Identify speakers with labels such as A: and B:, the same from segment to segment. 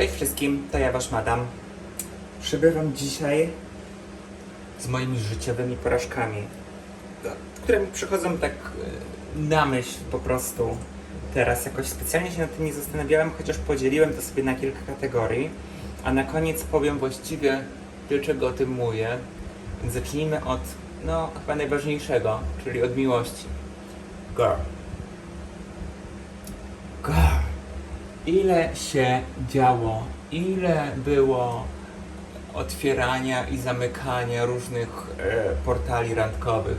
A: Cześć wszystkim, to ja wasz madam. Przybywam dzisiaj z moimi życiowymi porażkami, które mi przychodzą tak e, na myśl po prostu teraz. Jakoś specjalnie się nad tym nie zastanawiałem, chociaż podzieliłem to sobie na kilka kategorii. A na koniec powiem właściwie, dlaczego o tym mówię. Zacznijmy od, no, chyba najważniejszego, czyli od miłości. Girl ile się działo, ile było otwierania i zamykania różnych e, portali randkowych.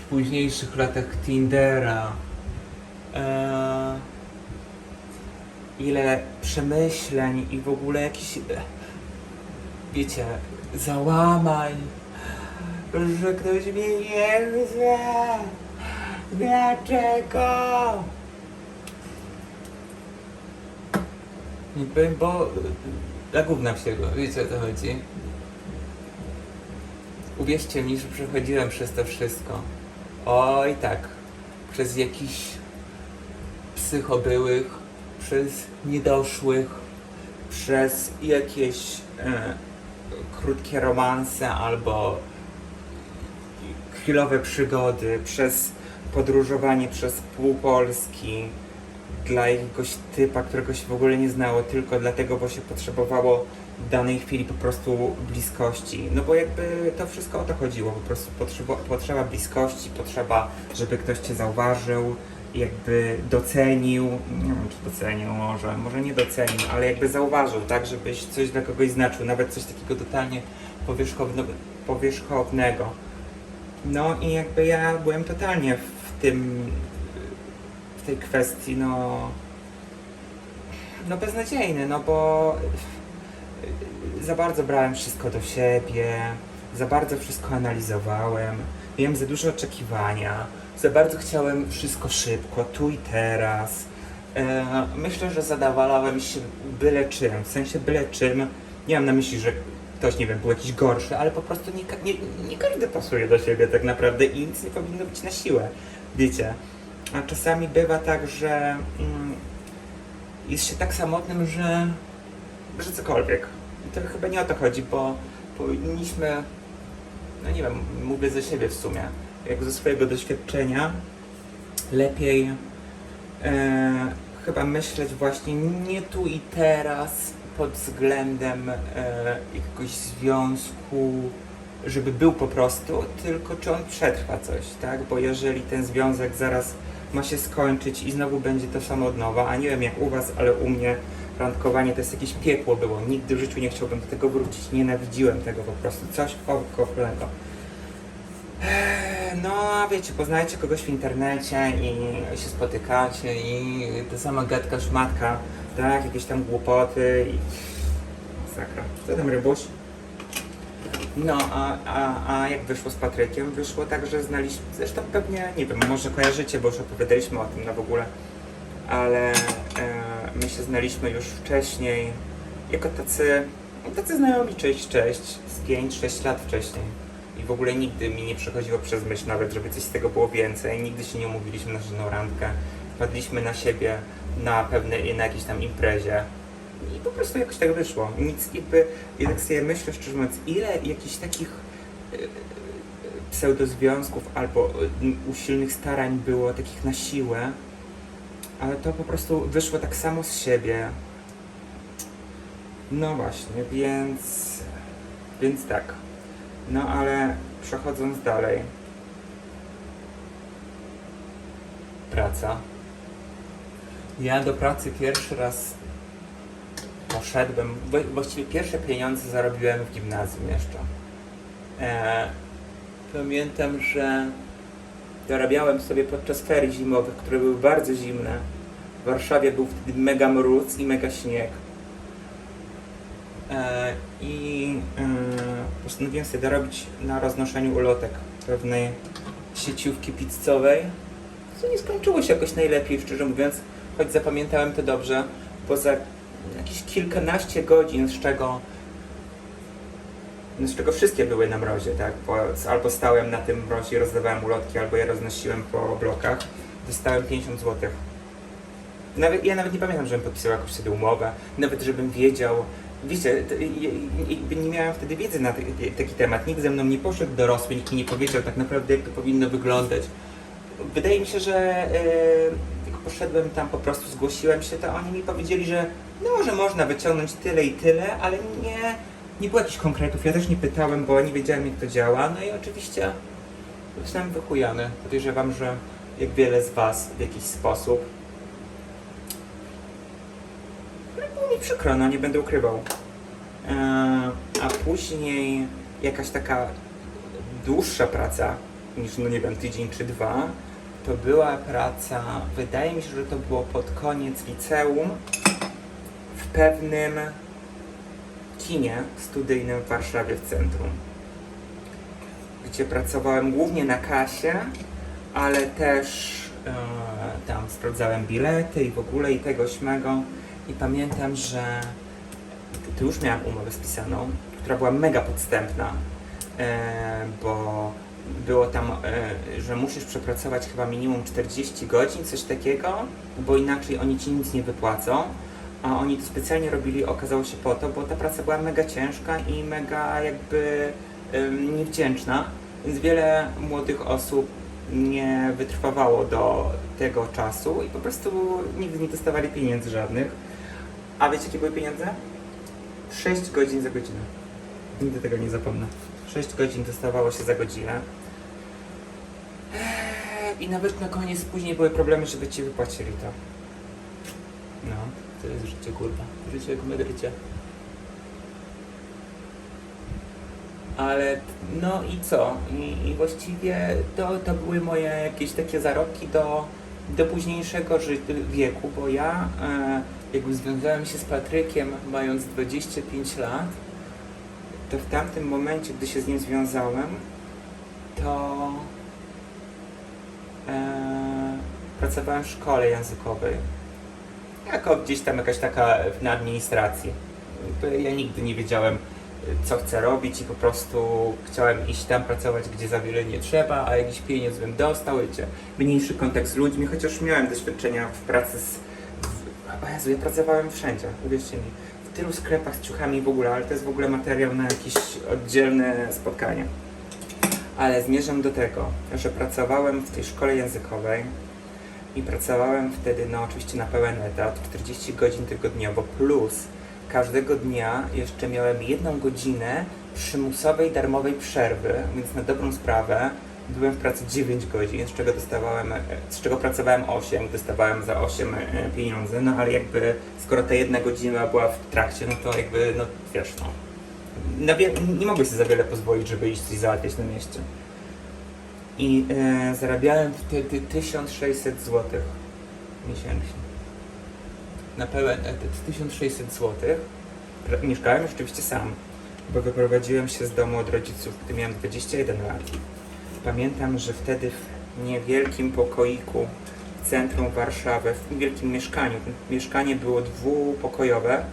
A: W późniejszych latach Tindera. E, ile przemyśleń i w ogóle jakichś, e, wiecie, załamań, że ktoś mnie nie chce. Dlaczego? Jakby, bo dla gówna wsiego, wiecie o co chodzi? Uwierzcie mi, że przechodziłem przez to wszystko. Oj tak, przez jakichś psychobyłych, przez niedoszłych, przez jakieś e, krótkie romanse albo chwilowe przygody, przez podróżowanie przez pół Polski, dla jakiegoś typa, którego się w ogóle nie znało, tylko dlatego, bo się potrzebowało w danej chwili po prostu bliskości. No bo jakby to wszystko o to chodziło, po prostu potrzeba, potrzeba bliskości, potrzeba, żeby ktoś cię zauważył, jakby docenił, nie wiem czy docenił może, może nie docenił, ale jakby zauważył, tak, żebyś coś dla kogoś znaczył, nawet coś takiego totalnie powierzchowne, powierzchownego. No i jakby ja byłem totalnie w tym tej kwestii, no, no beznadziejny, no bo za bardzo brałem wszystko do siebie, za bardzo wszystko analizowałem, miałem za duże oczekiwania, za bardzo chciałem wszystko szybko, tu i teraz. E, myślę, że zadawalałem się byle czym, w sensie byle czym. Nie mam na myśli, że ktoś, nie wiem, był jakiś gorszy, ale po prostu nie, nie, nie każdy pasuje do siebie tak naprawdę i nic nie powinno być na siłę, wiecie. A czasami bywa tak, że mm, jest się tak samotnym, że, że cokolwiek. I to chyba nie o to chodzi, bo powinniśmy, no nie wiem, mówię za siebie w sumie, jak ze swojego doświadczenia, lepiej e, chyba myśleć właśnie nie tu i teraz pod względem e, jakiegoś związku, żeby był po prostu, tylko czy on przetrwa coś, tak? Bo jeżeli ten związek zaraz ma się skończyć i znowu będzie to samo od nowa, a nie wiem jak u was, ale u mnie randkowanie to jest jakieś piekło było. Nigdy w życiu nie chciałbym do tego wrócić. Nienawidziłem tego po prostu. Coś okropnego. Eee, No, wiecie, poznajecie kogoś w internecie i się spotykacie i ta sama gadka szmatka, tak? Jakieś tam głupoty i... Masakra. Co tam, rybuś? No, a, a, a jak wyszło z Patrykiem? Wyszło tak, że znaliśmy, zresztą pewnie, nie wiem, może kojarzycie, bo już opowiadaliśmy o tym no w ogóle, ale e, my się znaliśmy już wcześniej, jako tacy, tacy znajomi, cześć, cześć, z 5-6 lat wcześniej. I w ogóle nigdy mi nie przechodziło przez myśl nawet, żeby coś z tego było więcej. Nigdy się nie umówiliśmy na żadną randkę. Wpadliśmy na siebie na pewnej, na jakiejś tam imprezie. Po prostu jakoś tak wyszło. Nic jakby, ja tak sobie myślę szczerze mówiąc, ile jakichś takich e, e, pseudozwiązków albo e, usilnych starań było takich na siłę, ale to po prostu wyszło tak samo z siebie. No właśnie, więc, więc tak. No ale przechodząc dalej. Praca. Ja do pracy pierwszy raz poszedłem, wła- właściwie pierwsze pieniądze zarobiłem w gimnazjum jeszcze. E, pamiętam, że dorabiałem sobie podczas ferii zimowych, które były bardzo zimne. W Warszawie był wtedy mega mróz i mega śnieg. E, I e, postanowiłem sobie dorobić na roznoszeniu ulotek pewnej sieciówki pizzowej. Co nie skończyło się jakoś najlepiej, szczerze mówiąc, choć zapamiętałem to dobrze, bo za jakieś kilkanaście godzin, z czego z czego wszystkie były na mrozie, tak? Bo albo stałem na tym mrozie i rozdawałem ulotki, albo je roznosiłem po blokach. Dostałem 50 zł. Nawet, ja nawet nie pamiętam, żebym podpisał jakąś wtedy umowę, nawet żebym wiedział. Wiecie, nie miałem wtedy wiedzy na taki, temat. Nikt ze mną nie poszedł dorosły, nikt mi nie powiedział tak naprawdę, jak to powinno wyglądać. Wydaje mi się, że e, jak poszedłem tam, po prostu zgłosiłem się, to oni mi powiedzieli, że no, że można wyciągnąć tyle i tyle, ale nie, nie było jakichś konkretów. Ja też nie pytałem, bo nie wiedziałem, jak to działa. No i oczywiście zostałem wychujany. Podejrzewam, że jak wiele z Was w jakiś sposób. No było mi przykro, no nie będę ukrywał. Eee, a później jakaś taka dłuższa praca niż, no nie wiem, tydzień czy dwa, to była praca, wydaje mi się, że to było pod koniec liceum w pewnym kinie studyjnym w Warszawie w centrum, gdzie pracowałem głównie na kasie, ale też e, tam sprawdzałem bilety i w ogóle i tego śmego. I pamiętam, że to już miałam umowę spisaną, która była mega podstępna, e, bo było tam, e, że musisz przepracować chyba minimum 40 godzin, coś takiego, bo inaczej oni ci nic nie wypłacą. A oni to specjalnie robili, okazało się po to, bo ta praca była mega ciężka i mega jakby niewdzięczna, więc wiele młodych osób nie wytrwawało do tego czasu i po prostu nigdy nie dostawali pieniędzy żadnych. A wiecie jakie były pieniądze? 6 godzin za godzinę. Nigdy tego nie zapomnę. 6 godzin dostawało się za godzinę. Eee, I nawet na koniec później były problemy, żeby ci wypłacili to. To jest życie kurwa. Życie jak medrycie. Ale no i co? I, i właściwie to, to były moje jakieś takie zarobki do, do późniejszego wieku, bo ja e, jakby związałem się z Patrykiem mając 25 lat, to w tamtym momencie, gdy się z nim związałem, to e, pracowałem w szkole językowej. Jako gdzieś tam jakaś taka na administracji. Ja nigdy nie wiedziałem, co chcę robić i po prostu chciałem iść tam pracować, gdzie za wiele nie trzeba, a jakiś pieniądz bym dostał, wiecie, mniejszy kontakt z ludźmi, chociaż miałem doświadczenia w pracy z... W, Jezu, ja pracowałem wszędzie, uwierzcie mi. W tylu sklepach z ciuchami w ogóle, ale to jest w ogóle materiał na jakieś oddzielne spotkanie. Ale zmierzam do tego, że pracowałem w tej szkole językowej i pracowałem wtedy, no oczywiście na pełen etat, 40 godzin tygodniowo, plus każdego dnia jeszcze miałem jedną godzinę przymusowej, darmowej przerwy, więc na dobrą sprawę byłem w pracy 9 godzin, z czego dostawałem, z czego pracowałem 8, dostawałem za 8 e, pieniądze, no ale jakby skoro ta jedna godzina była w trakcie, no to jakby, no wiesz, no. Wie- nie mogłem sobie za wiele pozwolić, żeby iść coś załatwiać na mieście. I e, zarabiałem wtedy 1600 zł miesięcznie na pełen etat 1600 zł. Mieszkałem oczywiście sam, bo wyprowadziłem się z domu od rodziców, gdy miałem 21 lat. Pamiętam, że wtedy w niewielkim pokoiku w centrum Warszawy, w niewielkim mieszkaniu, mieszkanie było dwupokojowe,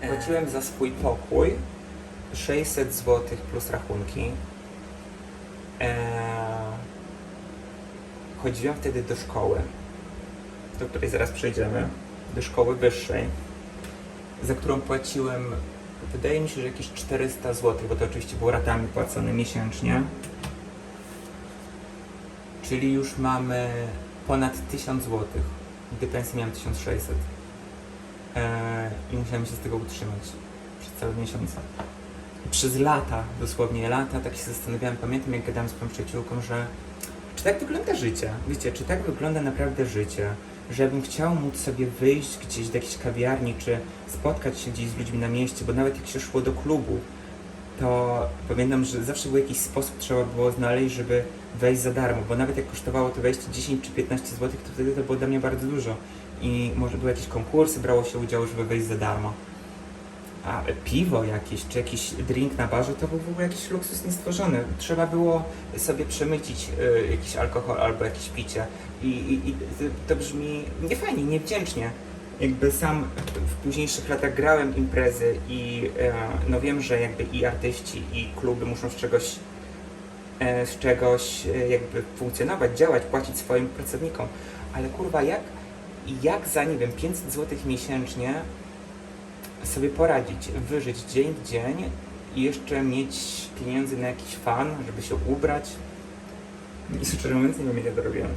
A: płaciłem za swój pokój 600 zł plus rachunki. Eee, chodziłem wtedy do szkoły do której zaraz przejdziemy, do szkoły wyższej, za którą płaciłem, wydaje mi się, że jakieś 400 zł, bo to oczywiście było ratami płacone miesięcznie. Czyli już mamy ponad 1000 zł, gdy pensję miałem 1600. Eee, I musiałem się z tego utrzymać przez cały miesiąc. Przez lata, dosłownie lata, tak się zastanawiałem, pamiętam jak gadałem z moją przyjaciółką, że czy tak wygląda życie? Wiecie, czy tak wygląda naprawdę życie? Żebym chciał móc sobie wyjść gdzieś do jakiejś kawiarni, czy spotkać się gdzieś z ludźmi na mieście, bo nawet jak się szło do klubu, to pamiętam, że zawsze był jakiś sposób, trzeba było znaleźć, żeby wejść za darmo, bo nawet jak kosztowało to wejście 10 czy 15 zł, to wtedy to było dla mnie bardzo dużo. I może były jakieś konkursy, brało się udział, żeby wejść za darmo. A piwo jakieś, czy jakiś drink na barze, to był w ogóle jakiś luksus niestworzony. Trzeba było sobie przemycić y, jakiś alkohol albo jakieś picie. I, i, I to brzmi niefajnie, niewdzięcznie. Jakby sam w późniejszych latach grałem imprezy i e, no wiem, że jakby i artyści, i kluby muszą z czegoś, e, z czegoś e, jakby funkcjonować, działać, płacić swoim pracownikom. Ale kurwa, jak jak za, nie wiem, 500 zł miesięcznie sobie poradzić, wyżyć dzień w dzień i jeszcze mieć pieniędzy na jakiś fan, żeby się ubrać. I szczerze mówiąc, nie wiem, ile to robiłem.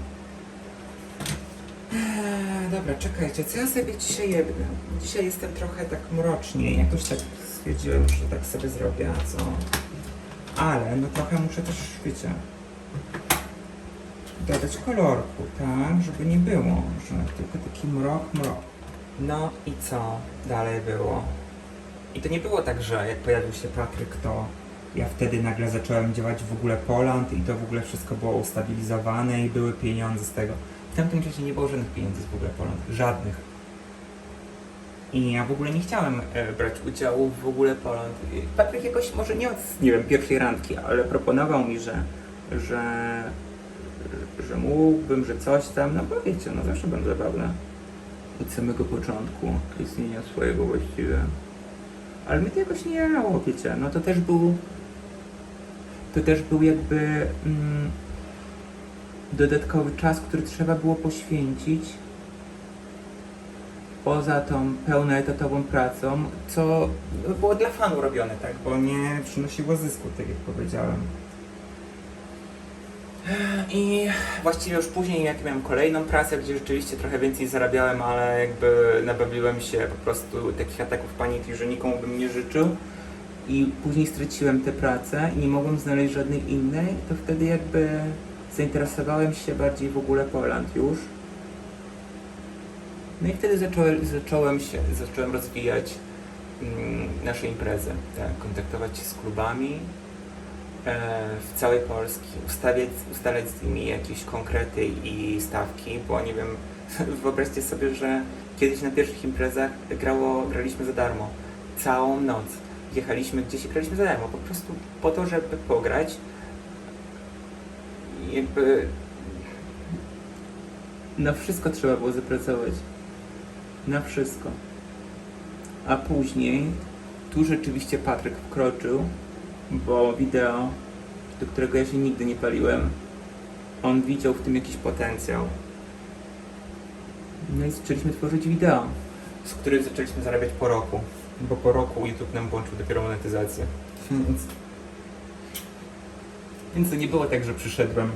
A: Eee, dobra, czekajcie, co ja sobie dzisiaj jebnę? Dzisiaj jestem trochę tak mrocznie, jakoś tak stwierdziłem, że tak sobie zrobię, a co? Ale, no trochę muszę też, wiecie, dodać kolorku, tak, żeby nie było, że tylko taki mrok, mrok. No i co dalej było? I to nie było tak, że jak pojawił się Patryk, to ja wtedy nagle zacząłem działać w ogóle Poland i to w ogóle wszystko było ustabilizowane i były pieniądze z tego. W tamtym czasie nie było żadnych pieniędzy z w ogóle Poland, żadnych. I ja w ogóle nie chciałem e, brać udziału w ogóle Poland. Patryk jakoś może nie od, nie wiem, pierwszej randki, ale proponował mi, że, że, że mógłbym, że coś tam, no bo wiecie, no zawsze będę zabawne. Od samego początku istnienia swojego właściwie. Ale mnie to jakoś nie jarało, wiecie, no to też był, to też był jakby mm, dodatkowy czas, który trzeba było poświęcić poza tą pełnoetatową pracą, co było dla fanu robione, tak, bo nie przynosiło zysku, tak jak powiedziałem. I właściwie już później, jak miałem kolejną pracę, gdzie rzeczywiście trochę więcej zarabiałem, ale jakby nabawiłem się po prostu takich ataków paniki, że nikomu bym nie życzył. I później straciłem tę pracę i nie mogłem znaleźć żadnej innej, to wtedy jakby zainteresowałem się bardziej w ogóle Poland już. No i wtedy zacząłem, zacząłem się, zacząłem rozwijać mm, nasze imprezy, tak, kontaktować się z klubami, w całej Polski, ustawiać, ustalać z nimi jakieś konkrety i stawki, bo nie wiem, wyobraźcie sobie, że kiedyś na pierwszych imprezach grało, graliśmy za darmo. Całą noc jechaliśmy gdzieś i graliśmy za darmo, po prostu po to, żeby pograć. Jakby na wszystko trzeba było zapracować. Na wszystko. A później tu rzeczywiście Patryk wkroczył bo wideo, do którego ja się nigdy nie paliłem, on widział w tym jakiś potencjał. No i zaczęliśmy tworzyć wideo, z których zaczęliśmy zarabiać po roku, bo po roku YouTube nam włączył dopiero monetyzację. Więc, więc to nie było tak, że przyszedłem,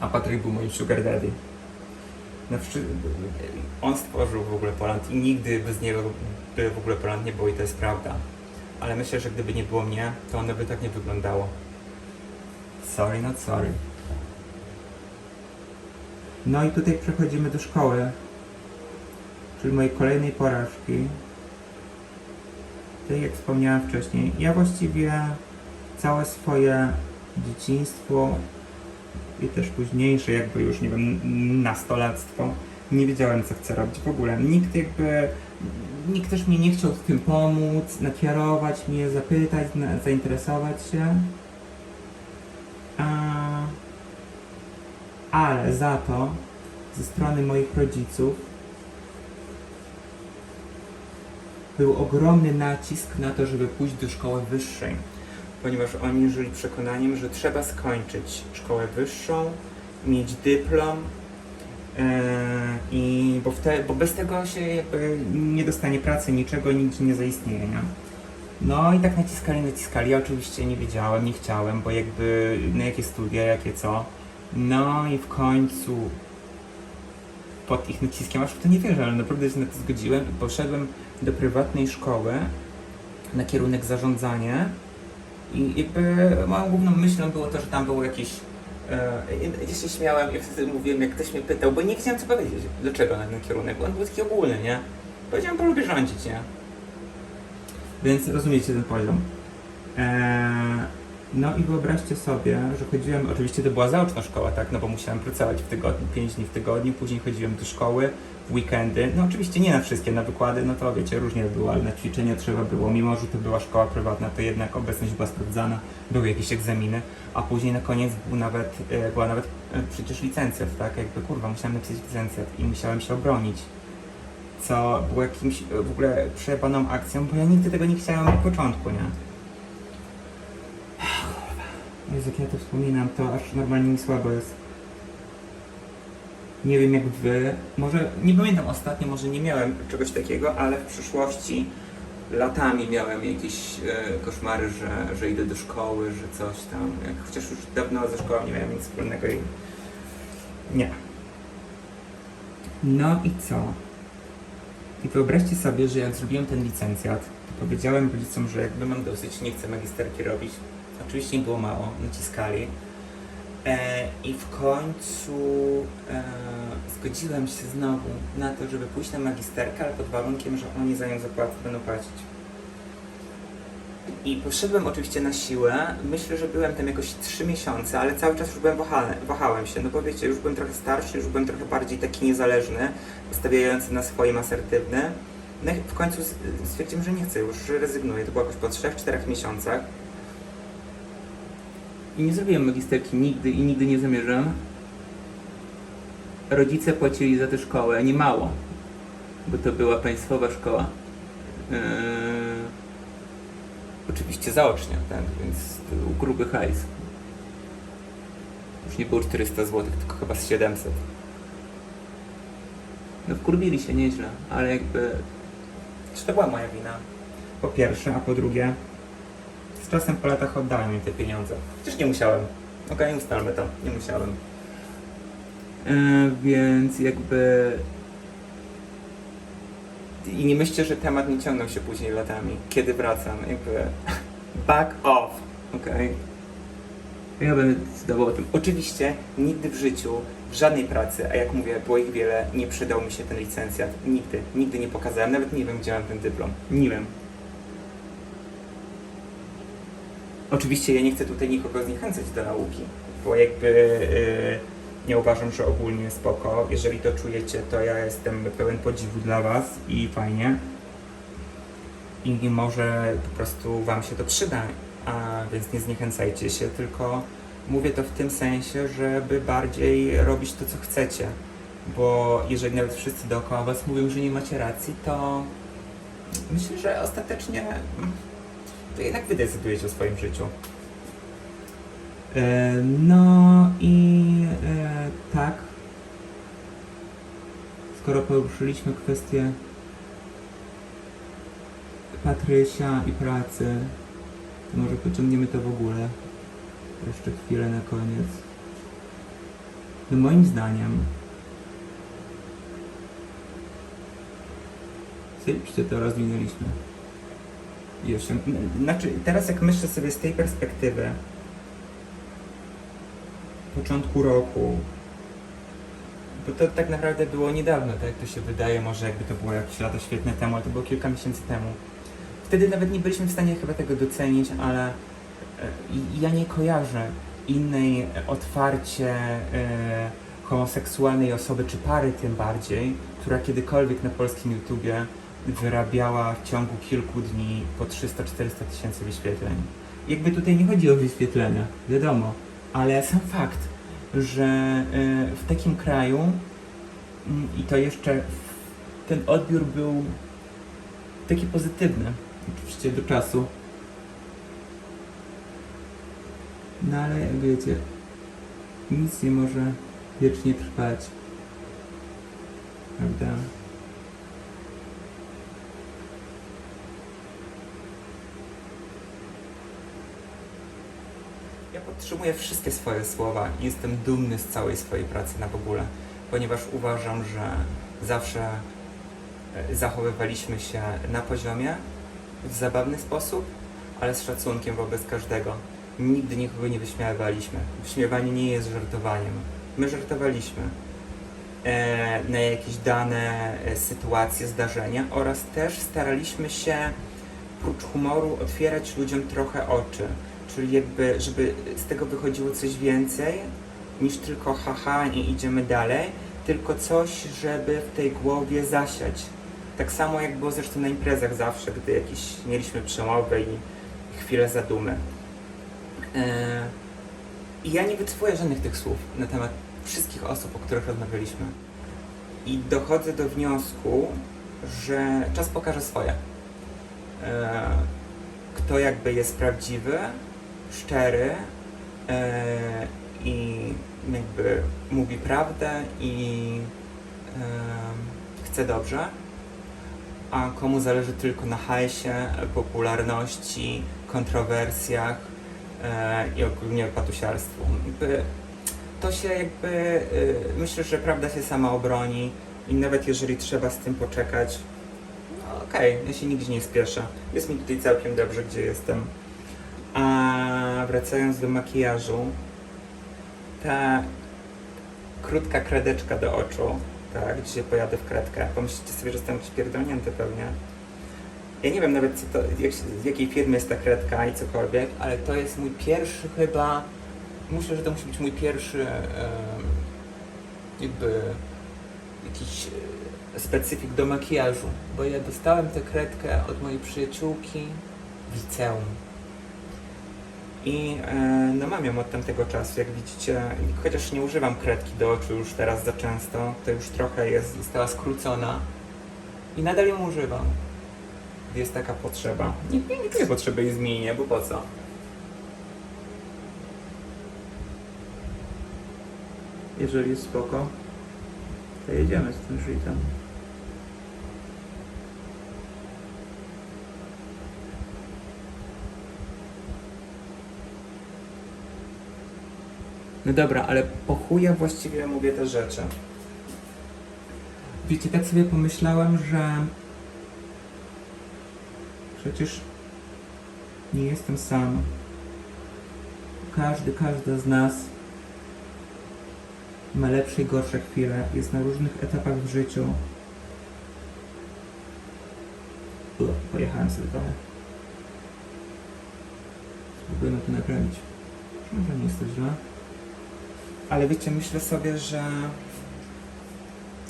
A: a Patryk był moim sugar daddy. Wszy- on stworzył w ogóle Poland i nigdy bez niego by w ogóle Poland nie było i to jest prawda ale myślę, że gdyby nie było mnie, to ono by tak nie wyglądało. Sorry, not sorry. No i tutaj przechodzimy do szkoły, czyli mojej kolejnej porażki. Tak jak wspomniałem wcześniej, ja właściwie całe swoje dzieciństwo i też późniejsze, jakby już nie wiem, nastolactwo, nie wiedziałem co chcę robić w ogóle. Nikt jakby nikt też mnie nie chciał w tym pomóc, nakierować mnie, zapytać, na, zainteresować się. A, ale za to ze strony moich rodziców był ogromny nacisk na to, żeby pójść do szkoły wyższej, ponieważ oni żyli przekonaniem, że trzeba skończyć szkołę wyższą, mieć dyplom, I bo, wte, bo bez tego się nie dostanie pracy, niczego, nigdzie nie zaistnieje, nie? No i tak naciskali, naciskali. Ja oczywiście nie wiedziałem, nie chciałem, bo jakby na jakie studia, jakie co. No i w końcu pod ich naciskiem, aż w to nie wierzę, ale naprawdę się na to zgodziłem i poszedłem do prywatnej szkoły na kierunek zarządzanie i jakby moją główną myślą było to, że tam było jakieś E, Ja się śmiałem i wtedy mówiłem, jak ktoś mnie pytał, bo nie wiedziałem co powiedzieć, dlaczego na ten kierunek, bo on był taki ogólny, nie? Powiedziałem, bo lubię rządzić, nie? Więc rozumiecie ten poziom. Eee, no i wyobraźcie sobie, że chodziłem, oczywiście to była zaoczna szkoła, tak, no bo musiałem pracować w tygodniu, 5 dni w tygodniu, później chodziłem do szkoły w weekendy, no oczywiście nie na wszystkie, na wykłady, no to wiecie, różnie było, ale na ćwiczenia trzeba było, mimo że to była szkoła prywatna, to jednak obecność była sprawdzana, były jakieś egzaminy, a później na koniec był nawet, e, była nawet e, przecież licencjat, tak, jakby kurwa, musiałem napisać licencjat i musiałem się obronić, co było jakimś e, w ogóle przejebaną akcją, bo ja nigdy tego nie chciałem od początku, nie? Jezu, jak ja to wspominam, to aż normalnie mi słabo jest. Nie wiem jak wy, może nie pamiętam ostatnio, może nie miałem czegoś takiego, ale w przyszłości latami miałem jakieś e, koszmary, że, że idę do szkoły, że coś tam. Jak, chociaż już dawno ze szkołą nie miałem nic wspólnego i nie. No i co? I wyobraźcie sobie, że jak zrobiłem ten licencjat, powiedziałem rodzicom, że jakby mam dosyć, nie chcę magisterki robić. Oczywiście im było mało, naciskali. E, I w końcu e, zgodziłem się znowu na to, żeby pójść na magisterkę, ale pod warunkiem, że oni za nią zapłacą, będą płacić. I poszedłem oczywiście na siłę. Myślę, że byłem tam jakoś 3 miesiące, ale cały czas już byłem wahałem się. No bo wiecie, już byłem trochę starszy, już byłem trochę bardziej taki niezależny, stawiający na swoim asertywny. No i w końcu stwierdziłem, że nie chcę już, że rezygnuję. To było jakoś po 3-4 miesiącach. I nie zrobiłem magisterki nigdy i nigdy nie zamierzam. Rodzice płacili za tę szkołę, nie mało, bo to była państwowa szkoła. Eee, oczywiście zaocznie, tak, więc to był gruby hajs. Już nie było 400 zł, tylko chyba z 700. No wkurbili się nieźle, ale jakby... Czy to była moja wina? Po pierwsze, a po drugie, czasem po latach oddałem im te pieniądze. Chociaż nie musiałem. Okej, ustalmy to. Nie musiałem. E, więc jakby... I nie myślcie, że temat nie ciągnął się później latami. Kiedy wracam, jakby... Back off. Okej. Ja będę decydował o tym. Oczywiście nigdy w życiu, w żadnej pracy, a jak mówię, było ich wiele, nie przydał mi się ten licencjat. Nigdy. Nigdy nie pokazałem. Nawet nie wiem, gdzie mam ten dyplom. Nie wiem. Oczywiście ja nie chcę tutaj nikogo zniechęcać do nauki, bo jakby yy, nie uważam, że ogólnie spoko. Jeżeli to czujecie, to ja jestem pełen podziwu dla Was i fajnie. I może po prostu Wam się to przyda, a więc nie zniechęcajcie się, tylko mówię to w tym sensie, żeby bardziej robić to, co chcecie. Bo jeżeli nawet wszyscy dookoła Was mówią, że nie macie racji, to myślę, że ostatecznie mm, to jednak wy decydujecie o swoim życiu. E, no i e, tak. Skoro poruszyliśmy kwestię Patrysia i pracy, to może pociągniemy to w ogóle. Jeszcze chwilę na koniec. No moim zdaniem Zajebście to rozwinęliśmy. Osiąg... Znaczy, teraz jak myślę sobie z tej perspektywy, początku roku, bo to tak naprawdę było niedawno, tak jak to się wydaje, może jakby to było jakieś lata świetne temu, ale to było kilka miesięcy temu. Wtedy nawet nie byliśmy w stanie chyba tego docenić, ale e, ja nie kojarzę innej otwarcie e, homoseksualnej osoby, czy pary tym bardziej, która kiedykolwiek na polskim YouTubie wyrabiała w ciągu kilku dni po 300-400 tysięcy wyświetleń. Jakby tutaj nie chodzi o wyświetlenia, wiadomo, ale sam fakt, że y, w takim kraju mm, i to jeszcze ten odbiór był taki pozytywny, oczywiście do czasu. No ale jak wiecie, nic nie może wiecznie trwać. Prawda? Ja podtrzymuję wszystkie swoje słowa i jestem dumny z całej swojej pracy na w ogóle, ponieważ uważam, że zawsze e, zachowywaliśmy się na poziomie, w zabawny sposób, ale z szacunkiem wobec każdego. Nigdy nikogo nie wyśmiewaliśmy. Wyśmiewanie nie jest żartowaniem. My żartowaliśmy e, na jakieś dane e, sytuacje, zdarzenia oraz też staraliśmy się prócz humoru otwierać ludziom trochę oczy. Czyli jakby, żeby z tego wychodziło coś więcej niż tylko haha, nie idziemy dalej, tylko coś, żeby w tej głowie zasiać. Tak samo jak było zresztą na imprezach zawsze, gdy jakieś mieliśmy przemowę i chwilę zadumy. E, I ja nie wycofuję żadnych tych słów na temat wszystkich osób, o których rozmawialiśmy. I dochodzę do wniosku, że czas pokaże swoje. E, kto jakby jest prawdziwy, szczery e, i jakby mówi prawdę i em, chce dobrze, a komu zależy tylko na hajsie, popularności, kontrowersjach e, i ogólnie patusiarstwu. To się jakby, myślę, że prawda się sama obroni i nawet jeżeli trzeba z tym poczekać, no okej, ja się nigdzie nie spieszę. Jest mi tutaj całkiem dobrze, gdzie jestem. A wracając do makijażu, ta krótka kredeczka do oczu, tak, dzisiaj pojadę w kredkę. Pomyślicie sobie, że jestem jakiś pierdolnięty pewnie. Ja nie wiem nawet to, jak, z jakiej firmy jest ta kredka i cokolwiek, ale to jest mój pierwszy chyba, myślę, że to musi być mój pierwszy em, jakby jakiś e, specyfik do makijażu, bo ja dostałem tę kredkę od mojej przyjaciółki w liceum. I e, no mam ją od tamtego czasu, jak widzicie, chociaż nie używam kredki do oczu już teraz za często, to już trochę jest, została skrócona i nadal ją używam. gdy Jest taka potrzeba. Nie, nie czuję potrzeby jej zmienienia, bo po co?
B: Jeżeli jest spoko, to jedziemy z tym shitem.
A: No dobra, ale po chuja właściwie mówię te rzeczy. Wiecie, tak sobie pomyślałem, że przecież nie jestem sam. Każdy, każda z nas ma lepsze i gorsze chwile, jest na różnych etapach w życiu. Pojechałem sobie trochę. Spróbujmy to naprawić. Może nie jest to źle. Ale wiecie, myślę sobie, że.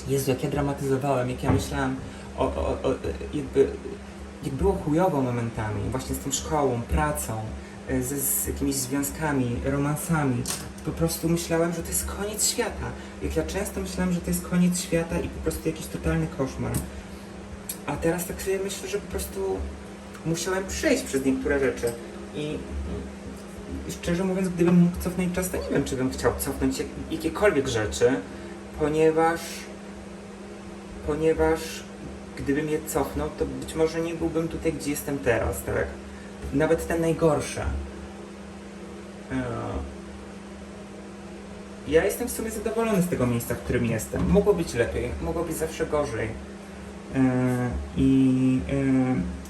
A: Jezu, jak ja dramatyzowałem, jak ja myślałem o, o, o jakby. Jak było chujowo momentami, właśnie z tą szkołą, pracą, e, ze, z jakimiś związkami, romansami. Po prostu myślałem, że to jest koniec świata. Jak ja często myślałem, że to jest koniec świata i po prostu jakiś totalny koszmar. A teraz tak sobie myślę, że po prostu musiałem przejść przez niektóre rzeczy. I szczerze mówiąc, gdybym mógł cofnąć czas, to nie wiem, czy bym chciał cofnąć jak, jakiekolwiek rzeczy, ponieważ ponieważ gdybym je cofnął, to być może nie byłbym tutaj, gdzie jestem teraz, tak? Nawet te najgorsze. E, Ja jestem w sumie zadowolony z tego miejsca, w którym jestem. Mogło być lepiej, mogło być zawsze gorzej. E, I, e,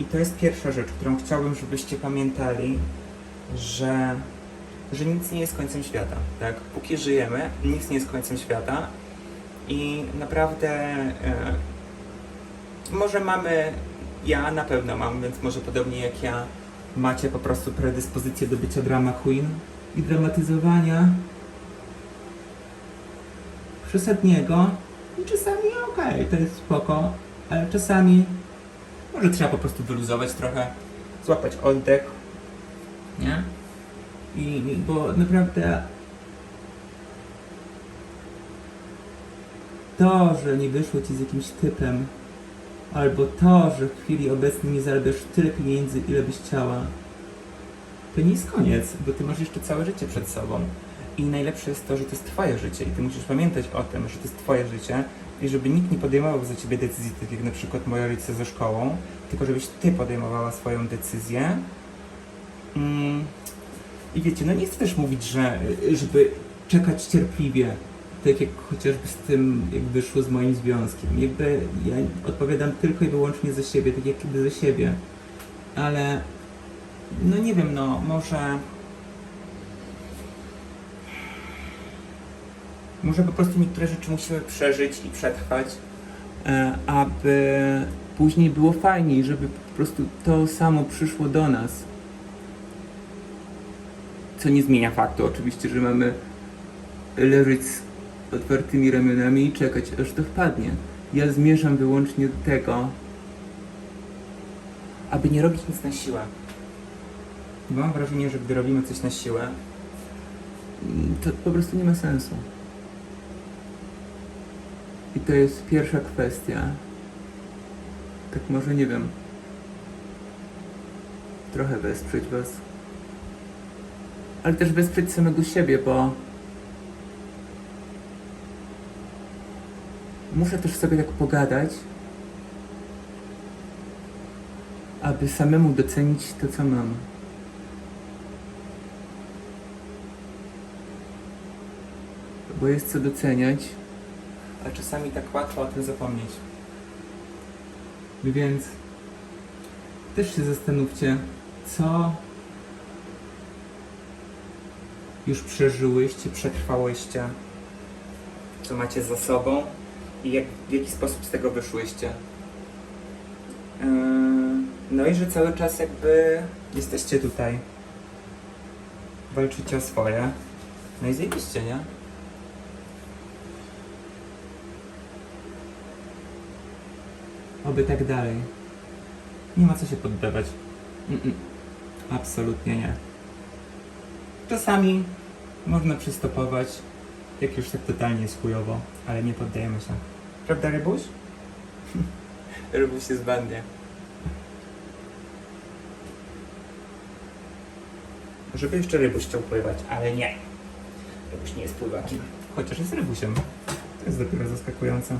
A: I to jest pierwsza rzecz, którą chciałbym, żebyście pamiętali, że, że nic nie jest końcem świata. Tak? Póki żyjemy, nic nie jest końcem świata. I naprawdę e, może mamy, ja na pewno mam, więc może podobnie jak ja, macie po prostu predyspozycję do bycia drama queen i dramatyzowania przesadniego. I czasami okej, to jest spoko, ale czasami może trzeba po prostu wyluzować trochę, złapać oddech, nie? I, bo naprawdę to, że nie wyszło ci z jakimś typem, albo to, że w chwili obecnej nie zarabiasz tyle pieniędzy, ile byś chciała, to nie jest koniec, bo ty masz jeszcze całe życie przed sobą. I najlepsze jest to, że to jest twoje życie i ty musisz pamiętać o tym, że to jest twoje życie i żeby nikt nie podejmował za ciebie decyzji, tak jak na przykład moja rodzice ze szkołą, tylko żebyś ty podejmowała swoją decyzję. Mm. I wiecie, no nie chcę też mówić, że żeby czekać cierpliwie, tak jak chociażby z tym, jak wyszło z moim związkiem. Jakby ja odpowiadam tylko i wyłącznie za siebie, tak jak kiedy za siebie. Ale no nie wiem, no może. Może po prostu niektóre rzeczy musimy przeżyć i przetrwać, e, aby później było fajniej, żeby po prostu to samo przyszło do nas. Co nie zmienia faktu oczywiście, że mamy leżeć z otwartymi ramionami i czekać, aż to wpadnie. Ja zmierzam wyłącznie do tego, aby nie robić nic na siłę. Bo mam wrażenie, że gdy robimy coś na siłę, to po prostu nie ma sensu. I to jest pierwsza kwestia. Tak może nie wiem. Trochę wesprzeć was.
B: ale też wesprzeć samego siebie, bo muszę też sobie tak pogadać, aby samemu docenić to, co mam. Bo jest co doceniać, a czasami tak łatwo o tym zapomnieć. Więc też się zastanówcie, co
A: już przeżyłyście, przetrwałyście, co macie za sobą i jak, w jaki sposób z tego wyszłyście. Yy, No i że cały czas jakby jesteście tutaj, walczycie o swoje. No i zajebiście, nie?
B: Oby tak dalej.
A: Nie ma co się poddawać.
B: Mm-mm.
A: Absolutnie nie. Czasami można przystopować, jak już tak totalnie jest chujowo, ale nie poddajemy się. Prawda, Rybuś? Rybuś jest bandzie. Żeby jeszcze Rybuś chciał pływać, ale nie. Rybuś nie jest pływakiem. Chociaż jest Rybusiem. To jest dopiero zaskakujące.